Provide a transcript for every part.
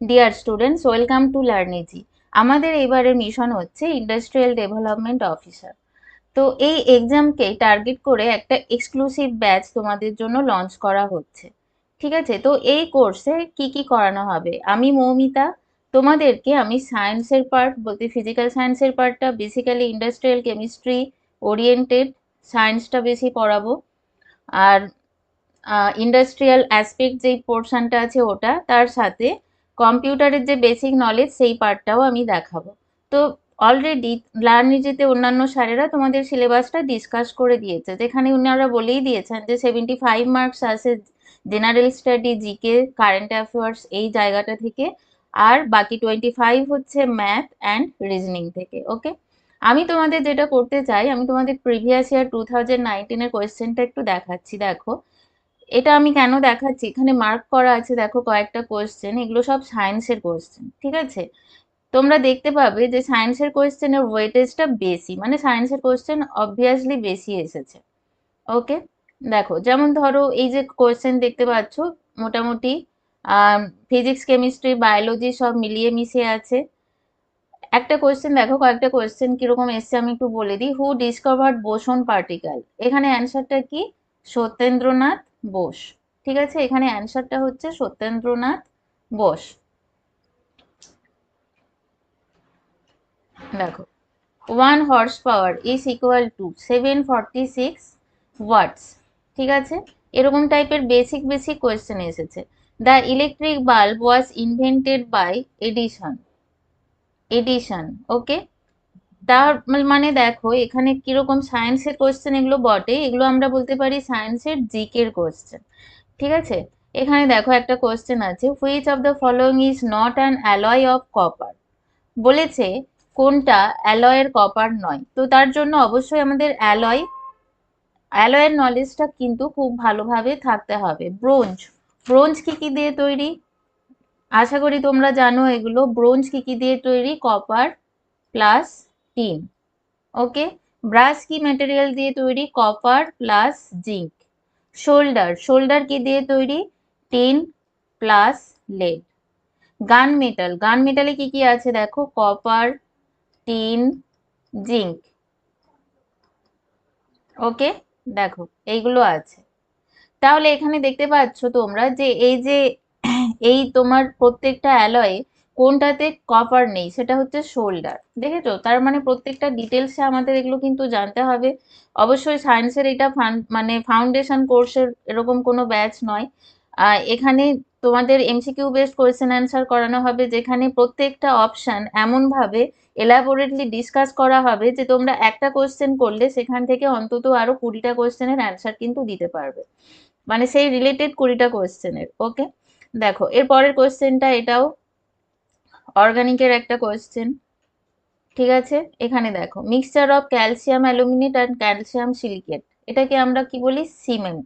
Deer students welcome to লার্নিজি আমাদের এবারের মিশন হচ্ছে ইন্ডাস্ট্রিয়াল ডেভেলপমেন্ট অফিসার তো এই এক্সামকে টার্গেট করে একটা এক্সক্লুসিভ ব্যাচ তোমাদের জন্য লঞ্চ করা হচ্ছে। ঠিক আছে? তো এই কোর্সে কি কি করানো হবে? আমি মৌমিতা, তোমাদেরকে আমি সায়েন্সের পার্ট বলতে ফিজিক্যাল সায়েন্সের পার্টটা বেসিক্যালি ইন্ডাস্ট্রিয়াল কেমিস্ট্রি ওরিয়েন্টেড সায়েন্সটা বেশি পড়াবো। আর ইন্ডাস্ট্রিয়াল অ্যাসপেক্ট যেই পোর্শনটা আছে ওটা, তার সাথে কম্পিউটারের যে বেসিক নলেজ সেই পার্টটাও আমি দেখাবো। তো অলরেডি লার্নিজিতে অন্যান্য স্যারেরা তোমাদের সিলেবাসটা ডিসকাস করে দিয়েছে। যেখানে ওনারা বলেই দিয়েছেন যে সেভেন্টি ফাইভ মার্কস আছে general study GK current affairs এই জায়গাটা থেকে। আর বাকি টোয়েন্টি ফাইভ হচ্ছে ম্যাথ অ্যান্ড রিজনিং থেকে ওকে আমি তোমাদের যেটা করতে চাই, আমি তোমাদের প্রিভিয়াস ইয়ার টু থাউজেন্ড নাইনটিনের কোয়েশ্চেনটা একটু দেখাচ্ছি, দেখো। এটা আমি কেন দেখাচ্ছি? এখানে মার্ক করা আছে, দেখো কয়েকটা কোয়েশ্চেন এগুলো সব সায়েন্সের কোয়েশ্চেন ঠিক আছে? তোমরা দেখতে পাবে যে সায়েন্সের কোয়েশ্চেনের ওয়েটেজটা বেশি মানে সায়েন্সের কোয়েশ্চেন অবভিয়াসলি বেশি এসেছে ওকে দেখো, যেমন ধরো এই যে কোয়েশ্চেন দেখতে পাচ্ছ, মোটামুটি ফিজিক্স কেমিস্ট্রি বায়োলজি সব মিলিয়ে মিশিয়ে আছে। একটা কোয়েশ্চেন দেখো, কয়েকটা কোয়েশ্চেন কীরকম এসছে আমি একটু বলে দিই। হু ডিসকভার্ড বোসন পার্টিকেল এখানে অ্যান্সারটা কি? সত্যেন্দ্রনাথ বোস। ঠিক আছে, এখানে অ্যান্সারটা হচ্ছে সত্যেন্দ্রনাথ বোস। দেখো one horse power is equal to seven forty six watts ঠিক আছে, এরকম টাইপের বেসিক বেসিক কোয়েশ্চেন এসেছে। The electric bulb was invented by Edison Edison okay তার মানে দেখো, এখানে কীরকম সায়েন্সের কোয়েশ্চেন এগুলো বটে। এগুলো আমরা বলতে পারি সায়েন্সের জিকের কোয়েশ্চেন ঠিক আছে? এখানে দেখো একটা কোয়েশ্চেন আছে which of the following is not an alloy of copper বলেছে, কোনটা অ্যালয়ের কপার নয়? তো তার জন্য অবশ্যই আমাদের অ্যালয় অ্যালয়ের নলেজটা কিন্তু খুব ভালোভাবে থাকতে হবে। ব্রোঞ্জ ব্রোঞ্জ কি কি দিয়ে তৈরি? আশা করি তোমরা জানো এগুলো। ব্রোঞ্জ কি কি দিয়ে তৈরি? Copper plus tin okay brass কি ম্যাটেরিয়াল দিয়ে তৈরি copper plus zinc solder solder কি দিয়ে তৈরি? Tin plus lead gun metal gun মেটালে কি কি আছে দেখো? কপার টিন জিঙ্ক ওকে দেখো, এইগুলো আছে। তাহলে এখানে দেখতে পাচ্ছ তোমরা যে এই যে এই তোমার প্রত্যেকটা অ্যালয়ে কোনটাতে কপার নেই, সেটা হচ্ছে শোল্ডার দেখেছ? তার মানে প্রত্যেকটা ডিটেলসে আমাদের এগুলো কিন্তু জানতে হবে। অবশ্যই সায়েন্সের এটা মানে ফাউন্ডেশন কোর্সের এরকম কোনো ব্যাচ নয়। এখানে তোমাদের এমসিকিউ বেসড কোয়েশ্চেন অ্যান্সার করানো হবে, যেখানে প্রত্যেকটা অপশান এমনভাবে এলাবোরেটলি ডিসকাস করা হবে যে তোমরা একটা কোয়েশ্চেন করলে সেখান থেকে অন্তত আরও কুড়িটা কোয়েশ্চেনের অ্যান্সার কিন্তু দিতে পারবে। মানে সেই রিলেটেড কুড়িটা কোয়েশ্চেনের ওকে দেখো, এর পরের কোয়েশ্চেনটা এটাও অর্গানিকের একটা কোয়েশ্চেন ঠিক আছে? এখানে দেখো mixture of calcium aluminate and calcium silicate এটাকে আমরা কি বলি? সিমেন্ট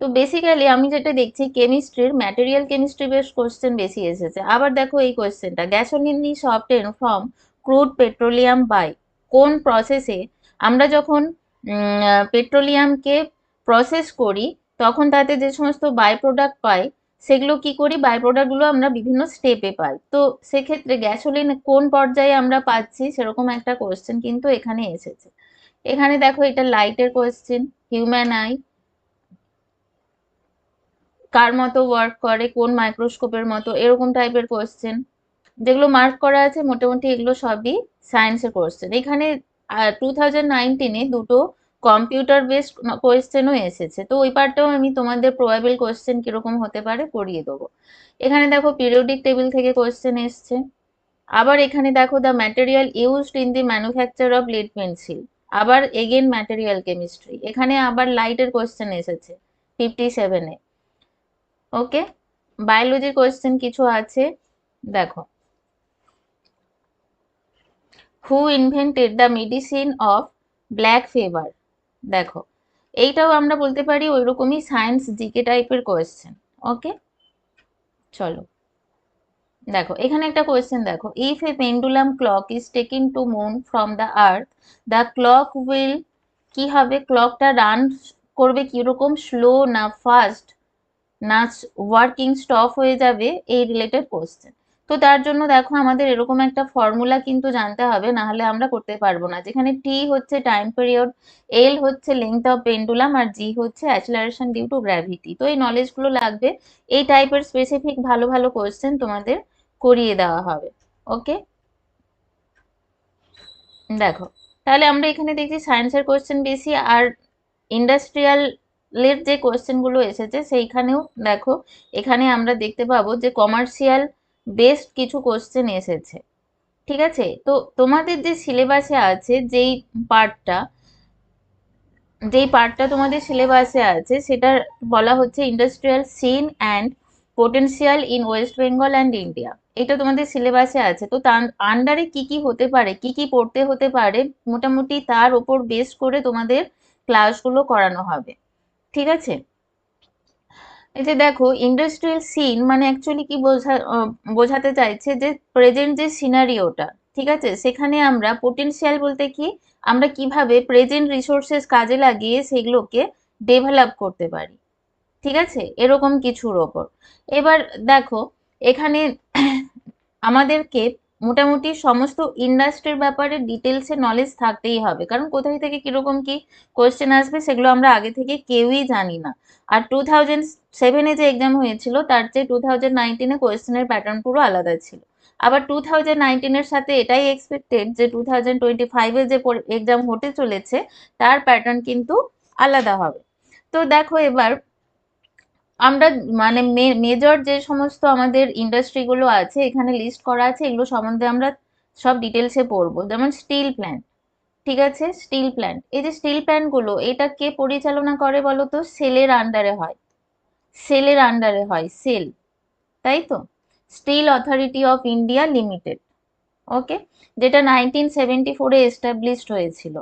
তো বেসিক্যালি আমি যেটা দেখছি কেমিস্ট্রির ম্যাটেরিয়াল কেমিস্ট্রি বেশ কোয়েশ্চেন বেশি এসেছে। আবার দেখো এই কোয়েশ্চেনটা gasoline is obtain from crude petroleum by কোন প্রসেসে আমরা যখন পেট্রোলিয়ামকে প্রসেস করি, তখন তাতে যে সমস্ত বাই প্রোডাক্ট পাই সেগুলো কি করি? বাই প্রোডাক্টগুলো আমরা বিভিন্ন স্টেপে পাই। তো সেক্ষেত্রে গ্যাসোলিন কোন পর্যায়ে আমরা পাচ্ছি? সেরকম একটা কোয়েশ্চেন কিন্তু এখানে এসেছে। এখানে দেখো এটা লাইটের কোয়েশ্চেন হিউম্যান আই কার মতো ওয়ার্ক করে, কোন মাইক্রোস্কোপের মতো, এরকম টাইপের কোয়েশ্চেন যেগুলো মার্ক করা আছে, মোটামুটি এগুলো সবই সায়েন্সের কোয়েশ্চেন এখানে টু থাউজেন্ড নাইনটিনে দুটো কম্পিউটার বেসড কোয়েশ্চেনও এসেছে। তো ওই পার্টটাও আমি তোমাদের প্রবাবিল কোয়েশ্চেন কীরকম হতে পারে করিয়ে দেবো। এখানে দেখো পিরিয়ডিক টেবিল থেকে কোয়েশ্চেন এসছে। আবার এখানে দেখো the material used in the manufacture of lead pencil আবার এগেন ম্যাটেরিয়াল কেমিস্ট্রি এখানে আবার লাইটের কোয়েশ্চেন এসেছে ফিফটি সেভেনে ওকে বায়োলজির কোয়েশ্চেন কিছু আছে। দেখো। Who invented the medicine of black fever দেখো, এইটাও আমরা বলতে পারি ওই রকমই সায়েন্স জিকে টাইপের কোয়েশ্চেন ওকে চলো, দেখো, এখানে একটা কোয়েশ্চেন দেখো if a pendulum clock is taking to moon from the earth the clock will কি হবে? ক্লকটা রান করবে কীরকম? স্লো না ফাস্ট না ওয়ার্কিং স্টপ হয়ে যাবে? এই রিলেটেড কোয়েশ্চেন তো তার জন্য দেখো আমাদের এরকম একটা ফর্মুলা কিন্তু জানতে হবে না হলে আমরা করতে পারব না। যেখানে টি হচ্ছে টাইম পিরিয়ড এল হচ্ছে লেন্থ অফ পেন্ডুলাম আর জি হচ্ছে অ্যাক্সিলারেশন ডিউ টু গ্র্যাভিটি তো এই নলেজগুলো লাগবে, এই টাইপের স্পেসিফিক ভালো ভালো কোয়েশ্চেন তোমাদের করিয়ে দেওয়া হবে ওকে দেখো, তাহলে আমরা এখানে দেখছি সায়েন্সের কোয়েশ্চেন বেশি, আর ইন্ডাস্ট্রিয়ালের যে কোয়েশ্চেনগুলো এসেছে, সেইখানেও দেখো, এখানে আমরা দেখতে পাবো যে কমার্শিয়াল বেস্ট কিছু কোশ্চেন এসেছে। ঠিক আছে? তো তোমাদের যে সিলেবাসে আছে, যেই পার্টটা যেই পার্টটা তোমাদের সিলেবাসে আছে সেটা বলা হচ্ছে industrial scene and potential in West Bengal and India এটা তোমাদের সিলেবাসে আছে। তো তার আন্ডারে কি কি হতে পারে, কি কি পড়তে হতে পারে, মোটামুটি তার ওপর বেস করে তোমাদের ক্লাসগুলো করানো হবে। ঠিক আছে? এই যে দেখো ইন্ডাস্ট্রিয়াল সিন মানে অ্যাকচুয়ালি কি বোঝা বোঝাতে চাইছে যে প্রেজেন্ট যে সিনারিওটা ঠিক আছে? সেখানে আমরা পোটেনশিয়াল বলতে কি, আমরা কীভাবে প্রেজেন্ট রিসোর্সেস কাজে লাগিয়ে সেগুলোকে ডেভেলপ করতে পারি, ঠিক আছে? এরকম কিছুর ওপর। এবার দেখো, এখানে আমাদেরকে মোটামুটি সমস্ত ইন্ডাস্ট্রির ব্যাপারে ডিটেলসে নলেজ থাকতেই হবে। কারণ কোথায় থেকে কীরকম কি কোয়েশ্চেন আসবে সেগুলো আমরা আগে থেকে কেউই জানি না। আর টু থাউজেন্ড সেভেনে যে এক্সাম হয়েছিল, তার চেয়ে টু থাউজেন্ড নাইনটিনে কোয়েশ্চেনের প্যাটার্ন পুরো আলাদা ছিল। আবার টু থাউজেন্ড নাইনটিনের সাথে এটাই এক্সপেক্টেড যে টু থাউজেন্ড টোয়েন্টি ফাইভে যে এক্সাম হতে চলেছে, তার প্যাটার্ন কিন্তু আলাদা হবে। তো দেখো এবার আমরা মানে মেজর যে সমস্ত আমাদের ইন্ডাস্ট্রিগুলো আছে, এখানে লিস্ট করা আছে, এগুলো সম্বন্ধে আমরা সব ডিটেলসে পড়ব। যেমন স্টিল প্ল্যান্ট ঠিক আছে? স্টিল প্ল্যান্ট এই যে স্টিল প্ল্যান্টগুলো এটা কে পরিচালনা করে বলো তো সেলের আন্ডারে হয়। সেলের আন্ডারে হয় সেল তাই তো? Steel Authority of India Limited okay যেটা নাইনটিন সেভেন্টি ফোরে এস্টাবলিশড হয়েছিল।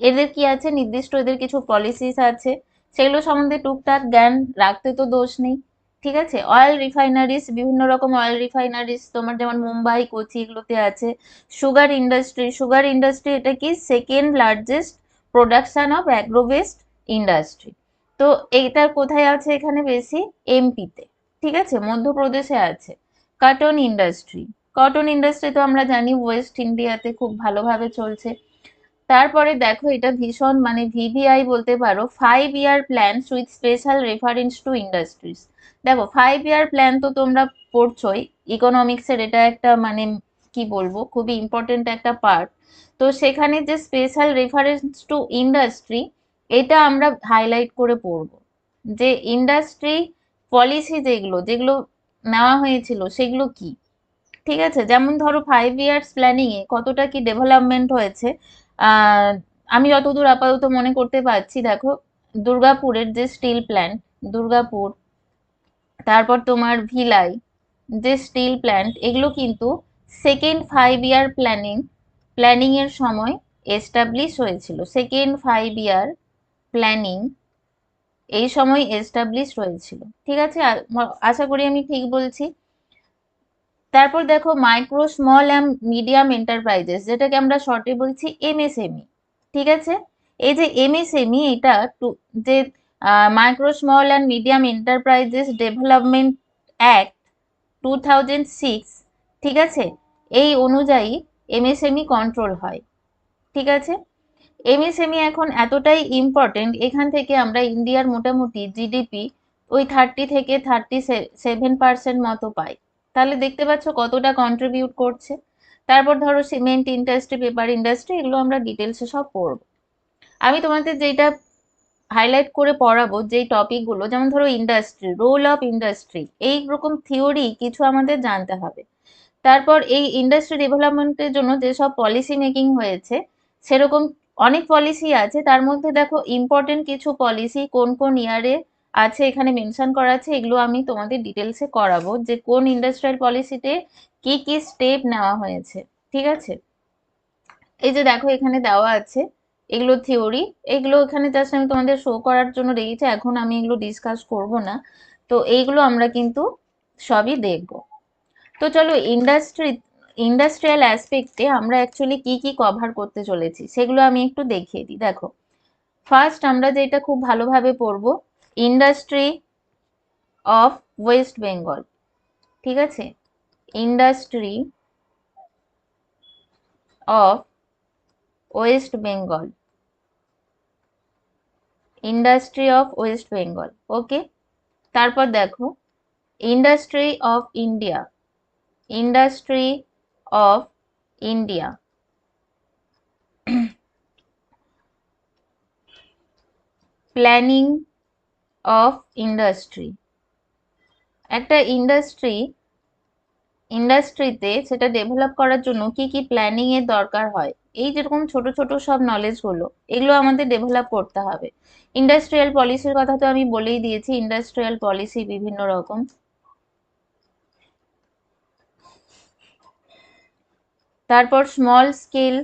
এদের কি আছে? নির্দিষ্ট এদের কিছু পলিসিস আছে। সেগুলো সম্বন্ধে টুকটাক জ্ঞান রাখতে তো দোষ নেই, ঠিক আছে? অয়েল রিফাইনারিজ বিভিন্ন রকম অয়েল রিফাইনারিজ তোমার যেমন মুম্বাই, কোচি এগুলোতে আছে। সুগার ইন্ডাস্ট্রি সুগার ইন্ডাস্ট্রি এটা কি? Second largest production of agro based industry তো এইটার কোথায় আছে এখানে বেশি? এমপিতে ঠিক আছে? মধ্যপ্রদেশে আছে। কটন ইন্ডাস্ট্রি কটন ইন্ডাস্ট্রি তো আমরা জানি ওয়েস্ট ইন্ডিয়াতে খুব ভালোভাবে চলছে। তারপরে দেখো এটা ভীষণ মানে ভিভিআই বলতে পারো five year plan with special reference to industries দেখো ফাইভ ইয়ার প্ল্যান তো তোমরা পড়ছোই ইকোনমিক্সের এটা একটা মানে কি বলব, খুবই ইম্পর্টেন্ট একটা পার্ট তো সেখানে যে স্পেশাল রেফারেন্স টু ইন্ডাস্ট্রি এটা আমরা হাইলাইট করে পড়ব। যে ইন্ডাস্ট্রি পলিসি যেগুলো যেগুলো নেওয়া হয়েছিল, সেগুলো কি? ঠিক আছে? যেমন ধরো ফাইভ ইয়ার্স প্ল্যানিংয়ে কতটা কি ডেভেলপমেন্ট হয়েছে আমি যতদূর আপাতত মনে করতে পারছি, দেখো, দুর্গাপুরের যে স্টিল প্ল্যান্ট দুর্গাপুর, তারপর তোমার ভিলাই, যে স্টিল প্ল্যান্ট এগুলো কিন্তু সেকেন্ড ফাইভ ইয়ার প্ল্যানিং প্ল্যানিংয়ের সময় এস্টাবলিশ হয়েছিল। সেকেন্ড ফাইভ ইয়ার প্ল্যানিং এই সময় এস্টাবলিশ হয়েছিল। ঠিক আছে? আশা করি আমি ঠিক বলছি। তারপর দেখো micro small and medium enterprises যেটাকে আমরা শর্টে বলছি এমএসএমই ঠিক আছে? এই যে এমএসএমই এটা টু যে micro small and medium enterprises development act two ঠিক আছে? এই অনুযায়ী এমএসএমই কন্ট্রোল হয়, ঠিক আছে? এমএসএমই এখন এতটাই ইম্পর্টেন্ট এখান থেকে আমরা ইন্ডিয়ার মোটামুটি জিডিপি ওই থার্টি থেকে থার্টি সেভেন পার্সেন্ট মতো পাই। তাহলে দেখতে পাচ্ছ কতটা কন্ট্রিবিউট করছে। তারপর ধরো সিমেন্ট ইন্ডাস্ট্রি পেপার ইন্ডাস্ট্রি এগুলো আমরা ডিটেলসে সব পড়ব। আমি তোমাদের যেটা হাইলাইট করে পড়াবো, যেই টপিকগুলো যেমন ধরো ইন্ডাস্ট্রি রোল অফ ইন্ডাস্ট্রি এই রকম থিওরি কিছু আমাদের জানতে হবে। তারপর এই ইন্ডাস্ট্রি ডেভেলপমেন্টের জন্য যেসব পলিসি মেকিং হয়েছে, সেরকম অনেক পলিসি আছে। তার মধ্যে দেখো ইম্পর্টেন্ট কিছু পলিসি কোন কোন ইয়ারে আছে, এখানে মেনশন করা আছে, এগুলো আমি তোমাদের ডিটেলসে করাবো যে কোন ইন্ডাস্ট্রিয়াল পলিসিতে কি কি স্টেপ নেওয়া হয়েছে, ঠিক আছে? এই যে দেখো এখানে দেওয়া আছে এগুলো থিওরি এগুলো এখানে জাস্ট আমি তোমাদের শো করার জন্য রেখেছি এখন আমি এগুলো ডিসকাস করব না। তো এইগুলো আমরা কিন্তু সবই দেখব। তো চলো ইন্ডাস্ট্রি ইন্ডাস্ট্রিয়াল অ্যাসপেক্টে আমরা অ্যাকচুয়ালি কি কি কভার করতে চলেছি, সেগুলো আমি একটু দেখিয়ে দিই। দেখো ফার্স্ট আমরা যেটা খুব ভালোভাবে পড়ব ইন্ডাস্ট্রি অফ ওয়েস্ট বেঙ্গল ঠিক আছে? Industry of West Bengal industry of West Bengal okay তারপর দেখো industry of India industry of India planning of industry একটা ইন্ডাস্ট্রি ইন্ডাস্ট্রিতে সেটা ডেভেলপ করার জন্য কি কি প্ল্যানিং এর দরকার হয়? এই যেরকম ছোট ছোট সব নলেজগুলো, এগুলো আমাদের ডেভেলপ করতে হবে। ইন্ডাস্ট্রিয়াল পলিসির কথা তো আমি বলেই দিয়েছি ইন্ডাস্ট্রিয়াল পলিসি বিভিন্ন রকম। তারপর স্মল স্কেল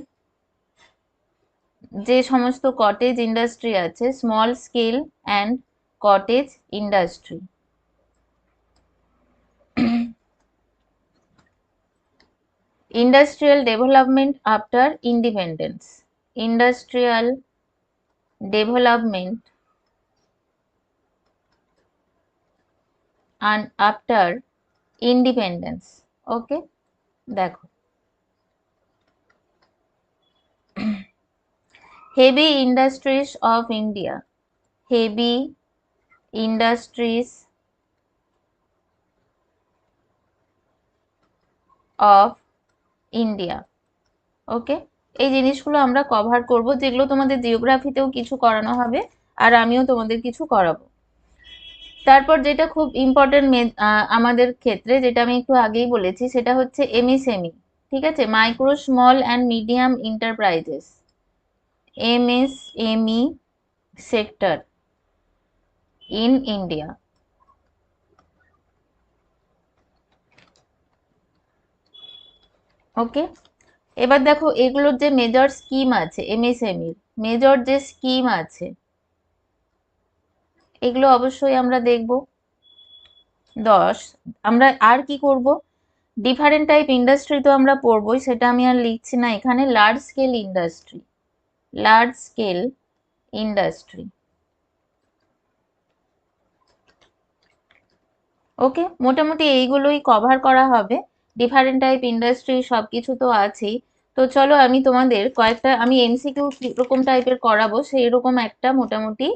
যে সমস্ত কটেজ ইন্ডাস্ট্রি আছে small scale and cottage industry industrial development after independence industrial development and after independence okay দেখো। Heavy industries of India heavy industries of India okay এই জিনিসগুলো আমরা কভার করব, যেগুলো তোমাদের জিওগ্রাফিতেও কিছু করানো হবে, আর আমিও তোমাদের কিছু করাবো। তারপর যেটা খুব ইম্পর্টেন্ট আমাদের ক্ষেত্রে, যেটা আমি একটু আগেই বলেছি, সেটা হচ্ছে এমএসএমই ঠিক আছে? Micro small and medium enterprises MSME sector in India okay এবার দেখো, এগুলোর যে মেজর স্কিম আছে এমএসএমইর মেজর যে স্কিম আছে, এগুলো অবশ্যই আমরা দেখব। দশ, আমরা আর কি করব? ডিফারেন্ট টাইপ ইন্ডাস্ট্রি তো আমরা পড়বই, সেটা আমি আর লিখছি না এখানে large scale industry large scale industry okay মোটামুটি এইগুলোই কভার করা হবে। ডিফারেন্ট টাইপ ইন্ডাস্ট্রি সব কিছু তো আছেই। তো চলো আমি তোমাদের কয়েকটা, আমি এমসিকিউ কীরকম টাইপের করাবো সেই রকম একটা মোটামুটি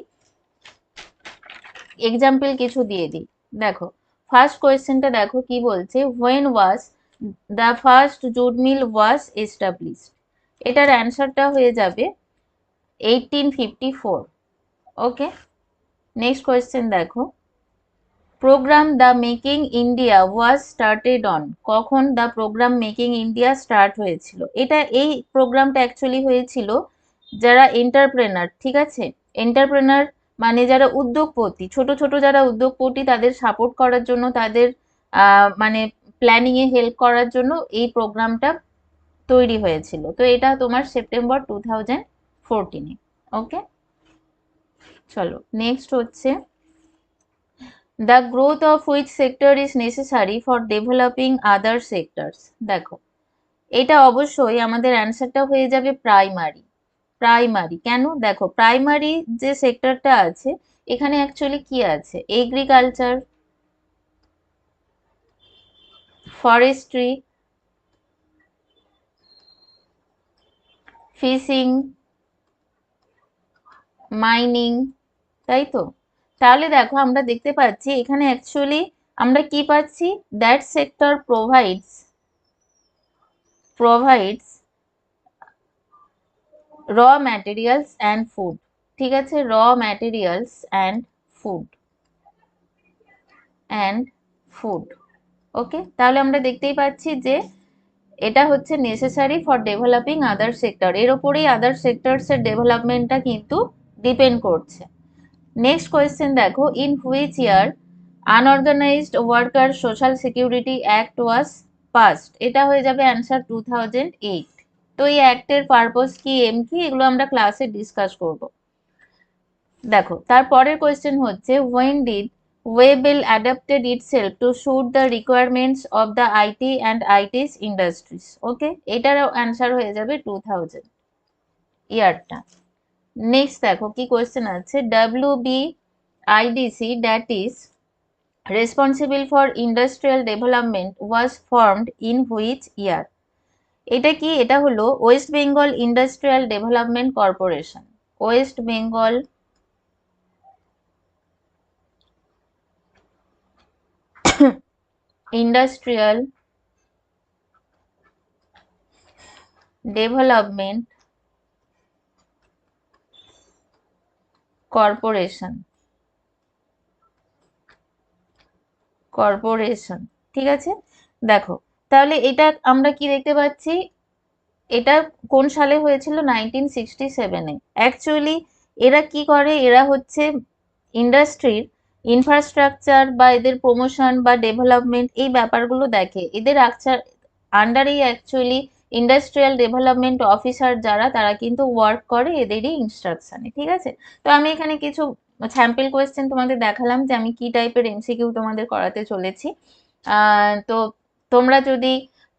এক্সাম্পল কিছু দিয়ে দিই। দেখো ফার্স্ট কোয়েশ্চেনটা দেখো কি বলছে when was the first jute mill was established এটার অ্যান্সারটা হয়ে যাবে eighteen fifty four okay next question দেখো। Programme the making India was started on কখন the programme making India start হয়েছিল? এটা এই প্রোগ্রামটা অ্যাকচুয়ালি হয়েছিল যারা এন্টারপ্রেনার ঠিক আছে? এন্টারপ্রেনার মানে যারা উদ্যোগপতি, ছোট ছোট যারা উদ্যোগপতি তাদের সাপোর্ট করার জন্য, তাদের মানে প্ল্যানিংয়ে হেল্প করার জন্য এই প্রোগ্রামটা তৈরি হয়েছিল। তো এটা তোমার সেপ্টেম্বর টু থাউজেন্ড ফোরটিনে ওকে চলো নেক্সট হচ্ছে the growth of which sector is necessary for developing other sectors দেখো, এটা অবশ্যই আমাদের অ্যান্সারটা হয়ে যাবে প্রাইমারি প্রাইমারি কেন? দেখো প্রাইমারি যে সেক্টরটা আছে, এখানে অ্যাকচুয়ালি কি আছে? এগ্রিকালচার ফরেস্ট্রি ফিশিং মাইনিং তাই তো? তাহলে দেখো আমরা দেখতে পাচ্ছি এখানে অ্যাকচুয়ালি আমরা কি পাচ্ছি? That sector provides provides raw materials and food ঠিক আছে? Raw materials and food and food okay তাহলে আমরা দেখতেই পাচ্ছি যে এটা হচ্ছে necessary for developing other sector এর ওপরেই আদার সেক্টরসের ডেভেলপমেন্টটা কিন্তু ডিপেন্ড করছে। নেক্সট কোয়েশ্চেন দেখো in which year unorganised worker social security act was passed এটা হয়ে যাবে অ্যান্সার টু থাউজেন্ড এইট তো এই অ্যাক্টের পারপোজ কি এম কি, এগুলো আমরা ক্লাসে ডিসকাস করব। দেখো তারপরের কোয়েশ্চেন হচ্ছে when did Webel adapted itself to suit the requirements of the IT and ITES industries okay এটার অ্যান্সার হয়ে যাবে টু থাউজেন্ড ইয়ারটা নেক্সট দেখো কি কোয়েশ্চেন আছে। W B IDC that is responsible for industrial development was formed in which year এটা কি? এটা হলো West Bengal Industrial Development Corporation West Bengal Industrial Development Corporation. Corporation, ঠিক আছে? দেখো, তাহলে এটা আমরা কি দেখতে পাচ্ছি? এটা কোন সালে হয়েছিল? নাইনটিন সিক্সটি সেভেনে। অ্যাকচুয়ালি এরা কি করে? এরা হচ্ছে ইন্ডাস্ট্রির ইনফ্রাস্ট্রাকচার বা এদের প্রমোশন বা ডেভেলপমেন্ট এই ব্যাপারগুলো দেখে। এদের আন্ডারেই অ্যাকচুয়ালি ইন্ডাস্ট্রিয়াল ডেভেলপমেন্ট অফিসার যারা, তারা কিন্তু ওয়ার্ক করে এদেরই ইনস্ট্রাকশানে ঠিক আছে? তো আমি এখানে কিছু স্যাম্পল কোয়েশ্চেন তোমাদের দেখালাম যে আমি কি টাইপের এমসিকিউ তোমাদের করাতে চলেছি। তো তোমরা যদি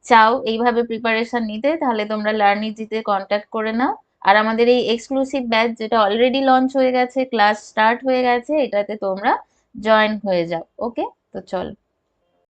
চাও এইভাবে প্রিপারেশন নিতে, তাহলে তোমরা লার্নি জিতে কন্ট্যাক্ট করে নাও। আর আমাদের এই এক্সক্লুসিভ ব্যাচ যেটা অলরেডি লঞ্চ হয়ে গেছে ক্লাস স্টার্ট হয়ে গেছে, এটাতে তোমরা জয়েন হয়ে যাও ওকে তো চলো।